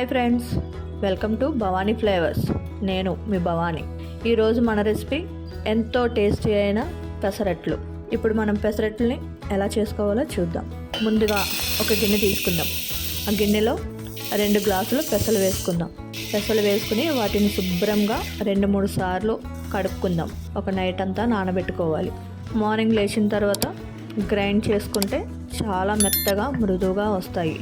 Hi friends welcome to Bhavani flavours. నేను మీ భవానీ. ఈరోజు మన రెసిపీ ఎంతో టేస్టీ అయిన పెసరట్లు. ఇప్పుడు మనం పెసరట్లని ఎలా చేసుకోవాలో చూద్దాం. ముందుగా ఒక గిన్నె తీసుకుందాం. ఆ గిన్నెలో రెండు గ్లాసులు పెసలు వేసుకుందాం. పెసలు వేసుకుని వాటిని శుభ్రంగా రెండు మూడు సార్లు కడుక్కుందాం. ఒక నైట్ అంతా నానబెట్టుకోవాలి. మార్నింగ్ లేచిన తర్వాత గ్రైండ్ చేసుకుంటే చాలా మెత్తగా మృదువుగా వస్తాయి.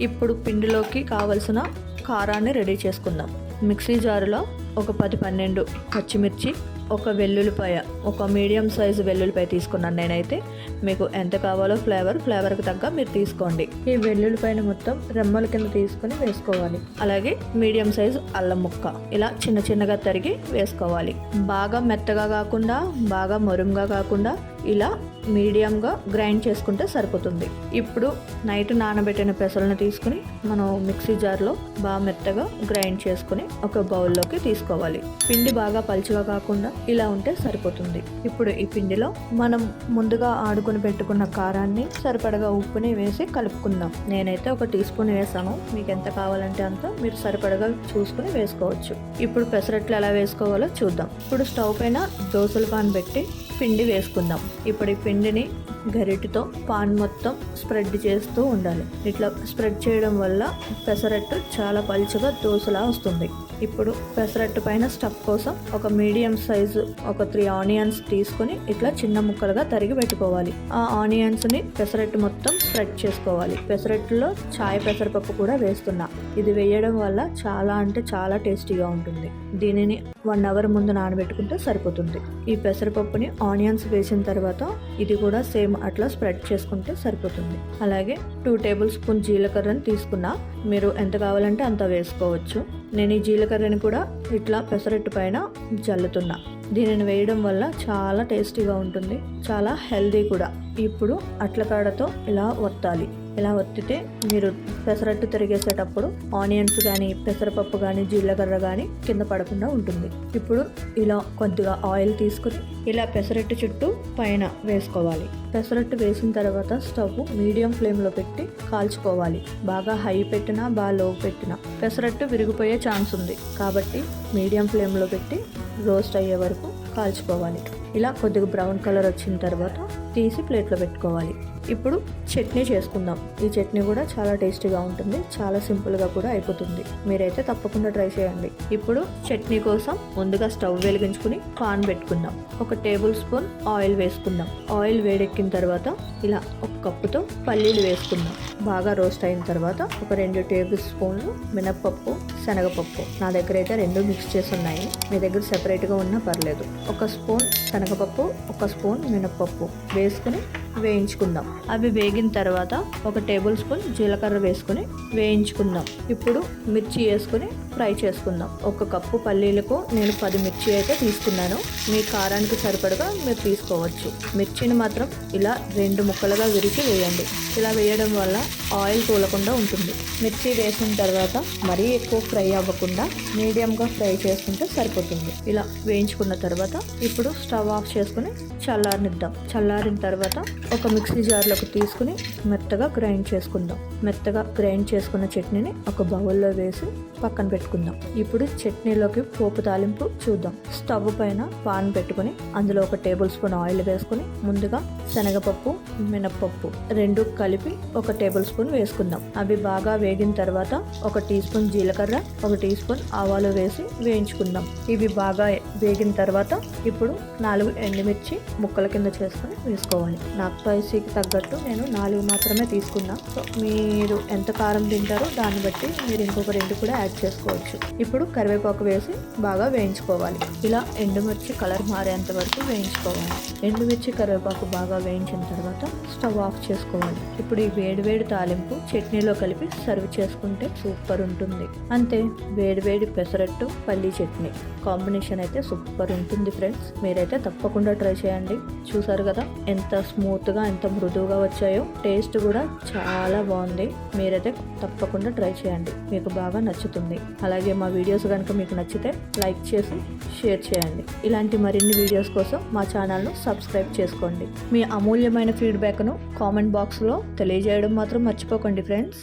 ఇప్పుడు పిండిలోకి కావలసిన కారాన్ని రెడీ చేసుకుందాం. మిక్సీ జారులో ఒక పది పన్నెండు పచ్చిమిర్చి ఒక వెల్లుల్లిపాయ ఒక మీడియం సైజు వెల్లుల్లిపాయ తీసుకున్నాను నేనైతే. మీకు ఎంత కావాలో ఫ్లేవర్ ఫ్లేవర్కి తగ్గ మీరు తీసుకోండి. ఈ వెల్లుల్లిపాయని మొత్తం రెమ్మల కింద తీసుకొని వేసుకోవాలి. అలాగే మీడియం సైజు అల్లం ముక్క. ఇలా చిన్న చిన్నగా తరిగి వేసుకోవాలి. బాగా మెత్తగా కాకుండా బాగా మరుంగా కాకుండా ఇలా మీడియంగా గ్రైండ్ చేసుకుంటే సరిపోతుంది. ఇప్పుడు నైట్ నానబెట్టిన పెసలను తీసుకుని మనం మిక్సీ జార్లో బాగా మెత్తగా గ్రైండ్ చేసుకుని ఒక బౌల్లోకి తీసుకోవాలి. పిండి బాగా పలుచగా కాకుండా ఇలా ఉంటే సరిపోతుంది. ఇప్పుడు ఈ పిండిలో మనం ముందుగా ఆడుకుని పెట్టుకున్న కారాన్ని సరిపడగా ఉప్పుని వేసి కలుపుకుందాం. నేనైతే ఒక టీ స్పూన్ వేసాను. మీకు ఎంత కావాలంటే అంత మీరు సరిపడగా చూసుకుని వేసుకోవచ్చు. ఇప్పుడు పెసరట్లు ఎలా వేసుకోవాలో చూద్దాం. ఇప్పుడు స్టవ్ పైన దోసలు పాన్ పెట్టి పిండి వేసుకుందాం. ఇప్పుడు ఈ పిండిని గరిటతో పాన్ మొత్తం స్ప్రెడ్ చేస్తూ ఉండాలి. ఇట్లా స్ప్రెడ్ చేయడం వల్ల పెసరట్టు చాలా పలుచగా దోశలా వస్తుంది. ఇప్పుడు పెసరట్టు పైన స్టఫ్ కోసం ఒక మీడియం సైజు ఒక త్రీ ఆనియన్స్ తీసుకొని ఇట్లా చిన్న ముక్కలుగా తరిగి పెట్టుకోవాలి. ఆ ఆనియన్స్ని పెసరట్టు మొత్తం స్ప్రెడ్ చేసుకోవాలి. పెసరట్టులో చాయ్ పెసరపప్పు కూడా వేస్తున్నా. ఇది వేయడం వల్ల చాలా అంటే చాలా టేస్టీగా ఉంటుంది. దీనిని వన్ అవర్ ముందు నానబెట్టుకుంటే సరిపోతుంది. ఈ పెసరపప్పుని ఆనియన్స్ వేసిన తర్వాత ఇది కూడా సేమ్ అట్లా స్ప్రెడ్ చేసుకుంటే సరిపోతుంది. అలాగే టూ టేబుల్ స్పూన్ జీలకర్రని తీసుకున్నా మీరు ఎంత కావాలంటే అంత వేసుకోవచ్చు. నేను ఈ జీలకర్రని కూడా ఇట్లా పెసరట్టు పైన జల్లుతున్నా. దీనిని వేయడం వల్ల చాలా టేస్టీగా ఉంటుంది చాలా హెల్దీ కూడా. ఇప్పుడు అట్లకాడతో ఇలా వత్తాలి. ఇలా వత్తితే మీరు పెసరట్టు తిరిగేసేటప్పుడు ఆనియన్స్ కానీ పెసరపప్పు కానీ జీలకర్ర కానీ కింద పడకుండా ఉంటుంది. ఇప్పుడు ఇలా కొద్దిగా ఆయిల్ తీసుకుని ఇలా పెసరట్టు చుట్టూ పైన వేసుకోవాలి. పెసరట్టు వేసిన తర్వాత స్టవ్ మీడియం ఫ్లేమ్లో పెట్టి కాల్చుకోవాలి. బాగా హై పెట్టినా బాగా లో పెట్టినా పెసరట్టు విరిగిపోయే ఛాన్స్ ఉంది. కాబట్టి మీడియం ఫ్లేమ్లో పెట్టి రోస్ట్ అయ్యే వరకు కాల్చుకోవాలి. ఇలా కొద్దిగా బ్రౌన్ కలర్ వచ్చిన తర్వాత తీసి ప్లేట్లో పెట్టుకోవాలి. ఇప్పుడు చట్నీ చేసుకుందాం. ఈ చట్నీ కూడా చాలా టేస్టీగా ఉంటుంది. చాలా సింపుల్గా కూడా అయిపోతుంది. మీరైతే తప్పకుండా ట్రై చేయండి. ఇప్పుడు చట్నీ కోసం ముందుగా స్టవ్ వెలిగించుకుని పాన్ పెట్టుకుందాం. ఒక టేబుల్ స్పూన్ ఆయిల్ వేసుకుందాం. ఆయిల్ వేడెక్కిన తర్వాత ఇలా ఒక కప్పుతో పల్లీలు వేసుకుందాం. బాగా రోస్ట్ అయిన తర్వాత ఒక రెండు టేబుల్ స్పూన్లు మినప్పప్పు శనగపప్పు. నా దగ్గర అయితే రెండు మిక్స్ చేసి ఉన్నాయి. మీ దగ్గర సెపరేట్గా ఉన్నా పర్లేదు. ఒక స్పూన్ శనగపప్పు ఒక స్పూన్ మినప్పప్పు. వేసుకుని వేయించుకుందాం. అవి వేగిన తర్వాత ఒక టేబుల్ స్పూన్ జీలకర్ర వేసుకుని వేయించుకుందాం. ఇప్పుడు మిర్చి వేసుకుని ఫ్రై చేసుకుందాం. ఒక కప్పు పల్లీలకు నేను పది మిర్చి అయితే తీసుకున్నాను. మీ కారానికి సరిపడగా మీరు తీసుకోవచ్చు. మిర్చిని మాత్రం ఇలా రెండు ముక్కలుగా విరిచి వేయండి. ఇలా వేయడం వల్ల ఆయిల్ తూలకుండా ఉంటుంది. మిర్చి వేసిన తర్వాత మరీ ఎక్కువ ఫ్రై అవ్వకుండా మీడియంగా ఫ్రై చేసుకుంటే సరిపోతుంది. ఇలా వేయించుకున్న తర్వాత ఇప్పుడు స్టవ్ ఆఫ్ చేసుకుని చల్లారనిద్దాం. చల్లారిన తర్వాత ఒక మిక్సీ జార్లోకి తీసుకుని మెత్తగా గ్రైండ్ చేసుకుందాం. మెత్తగా గ్రైండ్ చేసుకున్న చట్నీని ఒక బౌల్లో వేసి పక్కన పెట్టుకుందాం. ఇప్పుడు చట్నీలోకి పోపు తాలింపు చూద్దాం. స్టవ్ పైన పాన్ పెట్టుకుని అందులో ఒక టేబుల్ స్పూన్ ఆయిల్ వేసుకుని ముందుగా శనగపప్పు మినప్పప్పు రెండు కలిపి ఒక టేబుల్ స్పూన్ వేసుకుందాం. అవి బాగా వేగిన తర్వాత ఒక టీ స్పూన్ జీలకర్ర ఒక టీ స్పూన్ ఆవాలు వేసి వేయించుకుందాం. ఇవి బాగా వేగిన తర్వాత ఇప్పుడు నాలుగు ఎండుమిర్చి ముక్కల కింద చేసుకుని వేసుకోవాలి. నాకు స్పైసీకి తగ్గట్టు నేను నాలుగు మాత్రమే తీసుకున్నా. సో మీరు ఎంత కారం తింటారో దాన్ని బట్టి మీరు ఇంకొక రెండు కూడా యాడ్ చేసుకోవచ్చు. ఇప్పుడు కరివేపాకు వేసి బాగా వేయించుకోవాలి. ఇలా ఎండుమిర్చి కలర్ మారేంత వరకు వేయించుకోవాలి. ఎండుమిర్చి కరివేపాకు బాగా వేయించిన తర్వాత స్టవ్ ఆఫ్ చేసుకోవాలి. ఇప్పుడు ఈ వేడి వేడి తాలింపు చట్నీలో కలిపి సర్వ్ చేసుకుంటే సూపర్ ఉంటుంది. అంతే వేడి వేడి పెసరట్టు పల్లీ చట్నీ. కాంబినేషన్ అయితే సూపర్ ఉంటుంది ఫ్రెండ్స్. మీరైతే తప్పకుండా ట్రై చేయండి. చూసారు కదా ఎంత స్మూత్ స్మూత్గా ఎంత మృదువుగా వచ్చాయో టేస్ట్ కూడా చాలా బాగుంది. మీరైతే తప్పకుండా ట్రై చేయండి. మీకు బాగా నచ్చుతుంది. అలాగే మా వీడియోస్ కనుక మీకు నచ్చితే లైక్ చేసి షేర్ చేయండి. ఇలాంటి మరిన్ని వీడియోస్ కోసం మా ఛానల్ను సబ్స్క్రైబ్ చేసుకోండి. మీ అమూల్యమైన ఫీడ్బ్యాక్ను కామెంట్ బాక్స్లో తెలియజేయడం మాత్రం మర్చిపోకండి ఫ్రెండ్స్.